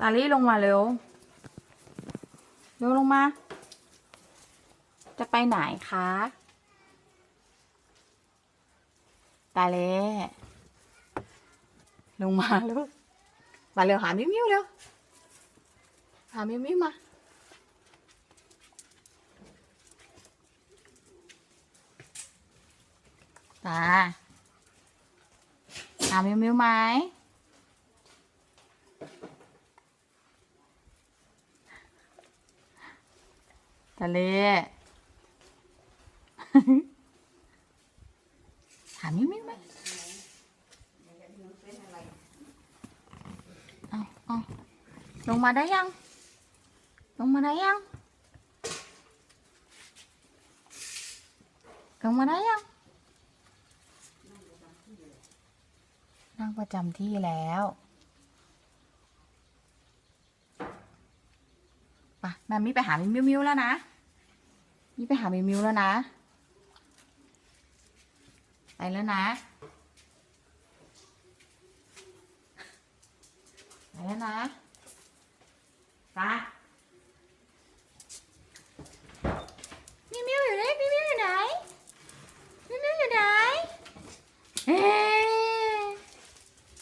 ตาลี่ลงมาเร็ว เร็วลงมา จะไปไหนคะ ตาเล่ลงมาลูกมาเร็วหามิวมิวเร็ว หามิวมิวมา ตา หามิวมิวไหม ทะเลหามิวมิวไหมเอาเอาลงมาได้ยัง ลงมาได้ยัง ลงมาได้ยัง นั่งประจำที่แล้วไปแม่มี่ไปหามิวมิวแล้วนะ นี่ไปหามิวมิวแล้วนะ ไปแล้วนะ ไปแล้วนะไป